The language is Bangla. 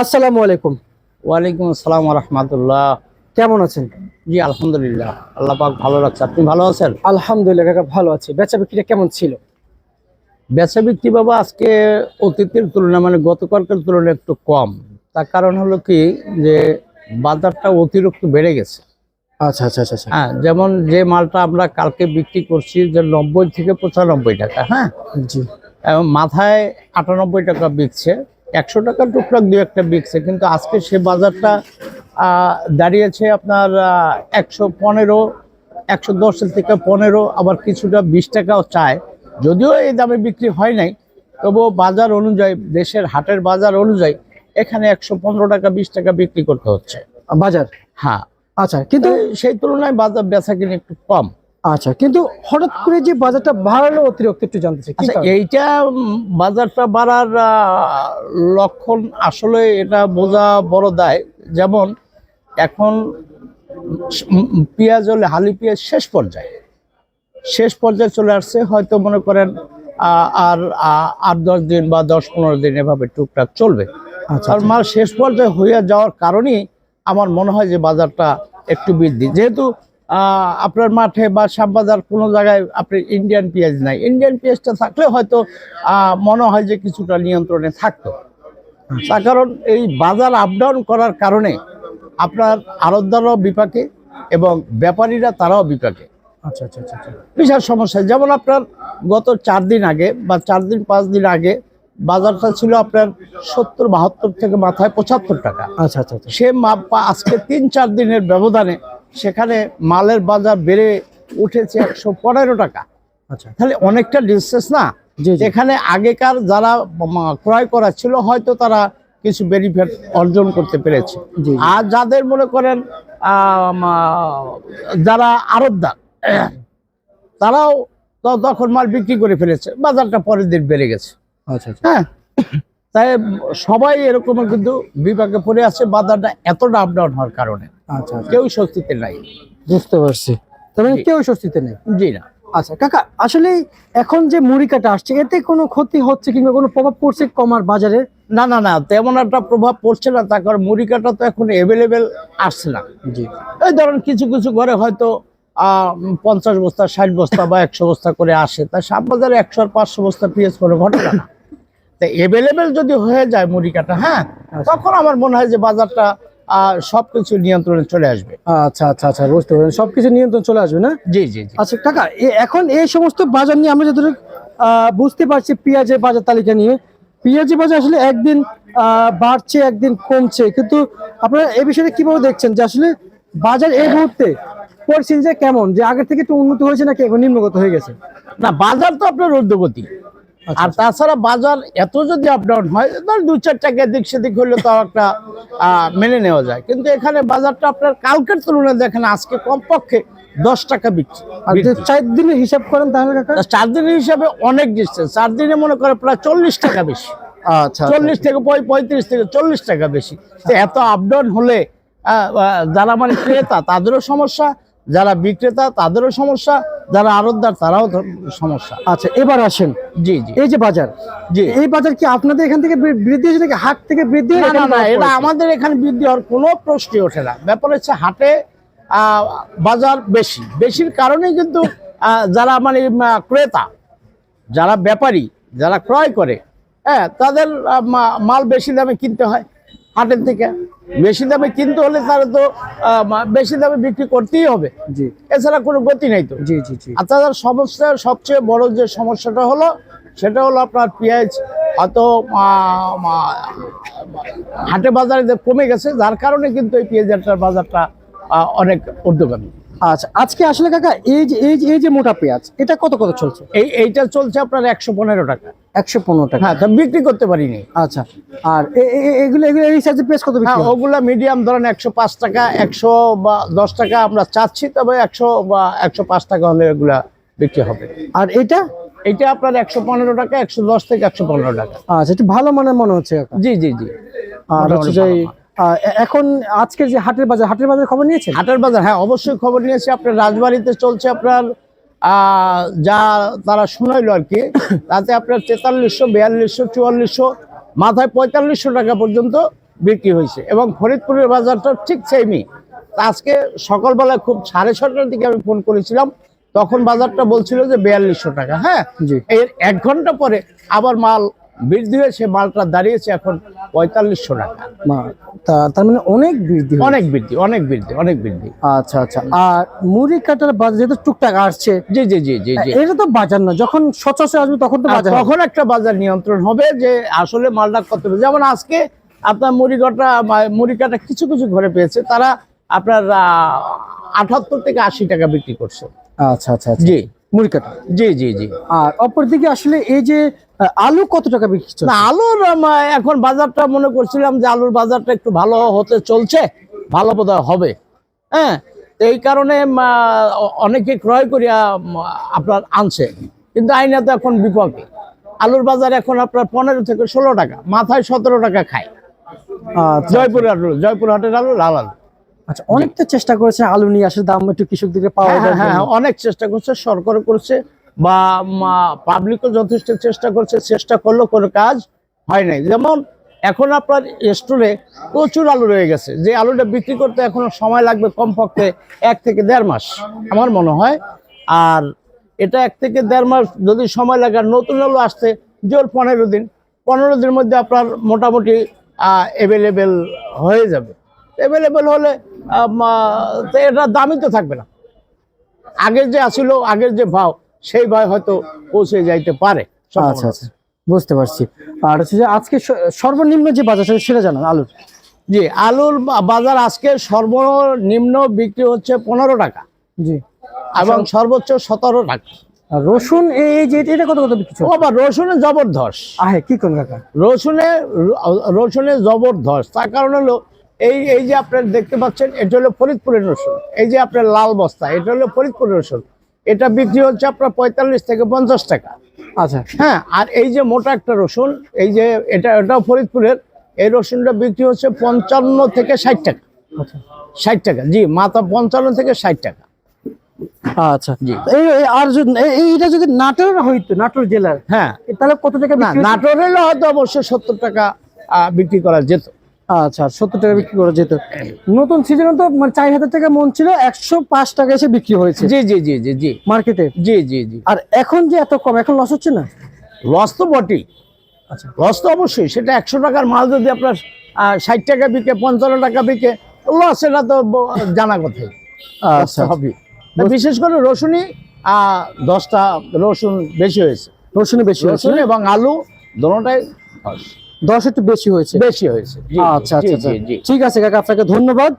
আসসালামু আলাইকুম। ওয়ালাইকুম আসসালাম রহমতুল্লাহ কেমন আছেন? জি আলহামদুলিল্লাহ। আল্লাহ পাক ভালো রাখছে। আপনি ভালো আছেন? আলহামদুলিল্লাহ কাকা ভালো আছি। বেচা বিক্রিটা কেমন ছিল? বেচা বিক্রি বাবা আজকে অতীতের তুলনায় মানে গতকালকের তুলনায় একটু কম। তার কারণ হলো কি যে বাজারটা অতিরিক্ত বেড়ে গেছে। আচ্ছা আচ্ছা আচ্ছা আচ্ছা। হ্যাঁ যেমন যে মালটা আমরা কালকে বিক্রি করছি যে নব্বই থেকে পঁচানব্বই টাকা হ্যাঁ? জি। এবং মাথায় আটানব্বই টাকা বিকছে। একশো টাকা টুকটাক দু একটা বিকছে কিন্তু আজকে সে বাজারটা দাঁড়িয়েছে আপনার একশো পনেরো একশো দশের থেকে পনেরো আবার কিছুটা বিশ টাকাও চায়। যদিও এই দামে বিক্রি হয় নাই তবুও বাজার অনুযায়ী দেশের হাটের বাজার অনুযায়ী এখানে একশো পনেরো টাকা বিশ টাকা বিক্রি করতে হচ্ছে। বাজার? হ্যাঁ। আচ্ছা কিন্তু কিন্তু সেই তুলনায় বাজার বেচা কিনে একটু কম। আচ্ছা কিন্তু হঠাৎ করে যে বাজারটা বাড়ালো অতিরিক্ত একটু জানতে চাই আচ্ছা এইটা বাজারটা বাড়ার লক্ষণ আসলে এটা বোঝা বড় দায়। যেমন এখন পেঁয়াজ হলে হালি পেঁয়াজ শেষ পর্যায়ে। শেষ পর্যায়ে চলে আসছে হয়তো মনে করেন আর আট দশ দিন বা দশ পনেরো দিন এভাবে টুকটাক চলবে। আচ্ছা কারণ মাল শেষ পর্যায়ে হয়ে যাওয়ার কারণেই আমার মনে হয় যে বাজারটা একটু বৃদ্ধি। যেহেতু আপনার মাঠে বা শ্যামবাজার কোনো জায়গায় আপনি ইন্ডিয়ান পেঁয়াজ নাই। ইন্ডিয়ান পেঁয়াজটা থাকলে হয়তো মনে হয় যে কিছুটা নিয়ন্ত্রণে থাকতো। তার কারণ এই বাজার আপ ডাউন করার কারণে আপনার আড়তদারও বিপাকে এবং ব্যাপারীরা তারাও বিপাকে। আচ্ছা আচ্ছা আচ্ছা আচ্ছা। বিশাল সমস্যা। যেমন আপনার গত চার দিন আগে বা চার দিন পাঁচ দিন আগে বাজারটা ছিল আপনার সত্তর বাহাত্তর থেকে মাথায় পঁচাত্তর টাকা। আচ্ছা আচ্ছা আচ্ছা। সে আজকে তিন চার দিনের ব্যবধানে সেখানে মালের বাজার বেড়ে উঠেছে একশো পনেরো টাকা। আচ্ছা। তাহলে অনেকটা ডিস্টেন্স না? এখানে আগেকার যারা ক্রয় করা ছিল হয়তো তারা কিছু বেনিফিট অর্জন করতে পেরেছে। আর যাদের মনে করেন যারা আরবদার তারাও তখন মাল বিক্রি করে ফেলেছে। বাজারটা পরের দিন বেড়ে গেছে। আচ্ছা আচ্ছা। হ্যাঁ? তাই সবাই এরকম কিন্তু বিপাকে পড়ে আছে। বাজারটা এতটা আপ ডাউন হওয়ার কারণে। আচ্ছা আচ্ছা। কেউ স্বস্তিতে নাই। বুঝতে পারছি। তবে কেউ স্বস্তিতে নেই? জি না। আচ্ছা কাকা আসলে এখন যে মুড়ি কাটা আসছে এতে কোনো ক্ষতি হচ্ছে কিংবা কোনো প্রভাব পড়ছে কমার বাজারে? না না না তেমন একটা প্রভাব পড়ছে না তার কারণ মুড়ি কাটা তো এখন অ্যাভেলেবেল আসছে না। জি। এই ধরেন কিছু কিছু ঘরে হয়তো পঞ্চাশ বস্তা ষাট বস্তা বা একশো বস্তা করে আসে তা সাত বাজারে একশো আর পাঁচশো বস্তা পিএস করে ঘটনা না। তা অ্যাভেলেবেল যদি হয়ে যায় মুড়ি কাটা হ্যাঁ তখন আমার মনে হয় যে বাজারটা আহ, সবকিছু নিয়ন্ত্রণে চলে আসবে। আচ্ছা আচ্ছা আচ্ছা বুঝতে পারলাম সবকিছু নিয়ন্ত্রণ চলে আসবে না? জি জি আচ্ছা এ- এখন এই সমস্ত বাজার নিয়ে আমরা যতটুকু বুঝতে পারছি পেঁয়াজের বাজার তালিকা নিয়ে পেঁয়াজের বাজার আসলে একদিন আহ, বাড়ছে একদিন কমছে। কিন্তু আপনারা এই বিষয়টা কীভাবে দেখছেন? যে আসলে বাজার এই মুহূর্তে পরিস্থিতিটা কেমন? যে আগের থেকে একটু উন্নত হয়েছে নাকি এখন নিম্নগত হয়ে গেছে? না বাজার তো আপনার ঊর্ধ্বগতি। আর তাছাড়া বাজার এত যদি আপ ডাউন হয় ধর দু চার টাকা দিক সেদিক হলে তো একটা মেনে নেওয়া যায়। কিন্তু এখানে বাজারটা আপনার কালকের তুলনায় দেখেন আজকে কমপক্ষে দশ টাকা বিক্রি। চার দিনের হিসাব করেন তাহলে চার দিনের হিসাবে অনেক ডিস্টেন্স চার দিনে মনে করে প্রায় চল্লিশ টাকা বেশি। আচ্ছা চল্লিশ থেকে পঁয়- পঁয়ত্রিশ থেকে চল্লিশ টাকা বেশি। এত আপ ডাউন হলে যারা মানে ক্রেতা তাদেরও সমস্যা। যারা বিক্রেতা তাদেরও সমস্যা। যারা আরতদার তারাও সমস্যা। আচ্ছা এবার আসেন। জি জি। এই যে বাজার জি। এই বাজার কি আপনাদের এখান থেকে বৃদ্ধি হয়েছে নাকি হাট থেকে বৃদ্ধি না এটা আমাদের এখানে বৃদ্ধি হওয়ার কোনো প্রশ্নই ওঠে না। ব্যাপার হচ্ছে হাটে বাজার বেশি। বেশির কারণে কিন্তু যারা মানে ক্রেতা যারা ব্যাপারী যারা ক্রয় করে হ্যাঁ তাদের মাল বেশি দামে কিনতে হয়। হাটের থেকে। বেশি দামে কিনতে হলে তারা তো বেশি দামে বিক্রি করতেই হবে। জি। এছাড়া কোনো গতি নেই তো। জি জি জি। আর তাদের সমস্যা সবচেয়ে বড় যে সমস্যাটা হলো সেটা হলো আপনার পেঁয়াজ। হয়তো হাটে বাজারে যে কমে গেছে যার কারণে কিন্তু এই পেঁয়াজের বাজারটা অনেক ঊর্ধ্বগামী। আচ্ছা আজকে আসলে কাকা এই যে এই যে এই যে মোটা পেঁয়াজ এটা কত কত চলছে? এই এইটা চলছে আপনার একশো পনেরো টাকা। একশো পনেরো টাকা। হ্যাঁ বিক্রি করতে পারিনি। আচ্ছা আর এগুলো এগুলো এই সাইজের পেঁয়াজ কত হ্যাঁ? ওগুলা মিডিয়াম ধরেন একশো পাঁচ টাকা একশো বা দশ টাকা আমরা চাচ্ছি তবে একশো বা একশো পাঁচ টাকা হলে এগুলা বিক্রি হবে। আর এটা? আপনার একশো পনেরো টাকা একশো দশ থেকে একশো পনেরো টাকা। আচ্ছা একটু ভালো মানের মনে হচ্ছে জি জি জি। আর হচ্ছে মান। এখন আজকে যে হাটের বাজার হাটের বাজার খবর নিয়েছেন? হাটের বাজার হ্যাঁ অবশ্যই খবর নিয়েছি। আপনার রাজবাড়িতে চলছে আপনার যা তারা শুনাইল আর কি তাতে আপনার তেতাল্লিশশো বিয়াল্লিশশো চুয়াল্লিশশো মাথায় পঁয়তাল্লিশশো টাকা পর্যন্ত বিক্রি হয়েছে। এবং ফরিদপুরের বাজারটা ঠিক সেমি আজকে সকালবেলা খুব সাড়ে ছটার দিকে আমি ফোন করেছিলাম তখন বাজারটা বলছিল যে বিয়াল্লিশশো টাকা হ্যাঁ? জি। এর এক ঘণ্টা পরে আবার মাল বৃদ্ধি হয়েছে মালটা দাঁড়িয়েছে এখন পঁয়তাল্লিশশো টাকা। তার মানে অনেক বৃদ্ধি অনেক বৃদ্ধি অনেক বৃদ্ধি অনেক বৃদ্ধি আচ্ছা আচ্ছা। আর মুড়ি কাটার বাজার যেহেতু টুকটাক আসছে জি জি জি জি এটা তো বাজার না যখন সচরাচর আসবে তখন তো বাজার তখন একটা বাজার নিয়ন্ত্রণ হবে যে আসলে মালটা কত যেমন আজকে আপনার মুড়ি কাটা মুড়ি কাটা কিছু কিছু ঘরে পেয়েছে তারা আপনার আঠাত্তর থেকে আশি টাকা বিক্রি করছে। আচ্ছা আচ্ছা আচ্ছা। জি। মুড়ি কাটা। জি জি জি। আর অপরদিকে আসলে এই যে আলু কত টাকা বিক্রি চলছে? না আলুর এখন বাজারটা মনে করছিলাম যে আলুর বাজারটা একটু ভালো হতে চলছে ভালো বোধ হবে। হ্যাঁ তো এই কারণে অনেকে ক্রয় করিয়া আপনার আনছে। কিন্তু আইনাতে এখন বিপক্ষে আলুর বাজার এখন আপনার পনেরো থেকে ষোলো টাকা মাথায় সতেরো টাকা খায়। আচ্ছা জয়পুর আলু জয়পুর হাটের আলু লাল আলু। আচ্ছা অনেক তো চেষ্টা করেছে আলু নিয়ে আসার দাম একটু কৃষকদেরকে পাওয়া হ্যাঁ যায় হ্যাঁ হ্যাঁ, অনেক চেষ্টা করছে সরকার করছে বা পাবলিকও যথেষ্ট চেষ্টা করছে চেষ্টা করলেও কোনো কাজ হয় নাই। যেমন এখন আপনার স্টোরে প্রচুর আলু রয়ে গেছে। যে আলুটা বিক্রি করতে এখনও সময় লাগবে কমপক্ষে এক থেকে দেড় মাস আমার মনে হয়। আর এটা এক থেকে দেড় মাস যদি সময় লাগে নতুন আলু আসতে জোর পনেরো দিন পনেরো দিনের মধ্যে আপনার মোটামুটি অ্যাভেলেবেল হয়ে যাবে। অ্যাভেলেবেল হলে এটার দামই তো থাকবে না। আগের যে আসিল আগের যে ভাও সেই ভাই হয়তো পৌঁছে যাইতে পারে আচ্ছা আচ্ছা। বুঝতে পারছি। আর হচ্ছে যে আজকে সর্বনিম্ন যে বাজার ছিল সেটা জানান আলুর। জি আলুর বাজার আজকে সর্বনিম্ন বিক্রি হচ্ছে পনেরো টাকা। জি। এবং সর্বোচ্চ সতেরো টাকা। রসুন এই যে এটা কত কত বিক্রি আবার রসুনে জবরদস্ত। আহে কি কোন কাকা রসুনে রসুনে জবরদস্ত। তার কারণ হলো এই এই যে আপনার দেখতে পাচ্ছেন এটা হলো ফরিদপুরের রসুন। এই যে আপনার লাল বস্তা এটা হলো ফরিদপুরের রসুন। এটা বিক্রি হচ্ছে আপনার পঁয়তাল্লিশ থেকে পঞ্চাশ টাকা। আচ্ছা। হ্যাঁ আর এই যে মোটা একটা রসুন এই যে এটা এটাও ফরিদপুরের এই রসুনটা বিক্রি হচ্ছে পঞ্চান্ন থেকে ষাট টাকা। আচ্ছা। ষাট টাকা জি মাথা পঞ্চান্ন থেকে ষাট টাকা। আচ্ছা। জি। আর এইটা যদি নাটোর হইতো নাটোর জেলার হ্যাঁ। তাহলে কত টাকা না নাটোর হয়তো অবশ্যই সত্তর টাকা বিক্রি করা যেত। আচ্ছা সত্তর টাকা বিক্রি করা যেত। নতুন সিজনে তো মানে চার হাজার টাকা মন ছিল একশো পাঁচ টাকা এসে বিক্রি হয়েছে। জি জি জি জি জি। মার্কেটে? জি জি জি। আর এখন যে এত কম এখন লস হচ্ছে না? লস তো বটেই। আচ্ছা। লস তো অবশ্যই সেটা একশো টাকার মাল যদি আপনার ষাট টাকা বিকে পঞ্চান্ন টাকা বিকে লস এটা তো জানা কথাই আচ্ছা হবে বিশেষ করে রসুনই আহ, দশটা রসুন বেশি হয়েছে। রসুনে বেশি হয়েছে। রসুন এবং আলু দোনোটাই দশ একটু বেশি হয়েছে। বেশি হয়েছে। আচ্ছা আচ্ছা আচ্ছা। ঠিক আছে কাকা আপনাকে ধন্যবাদ।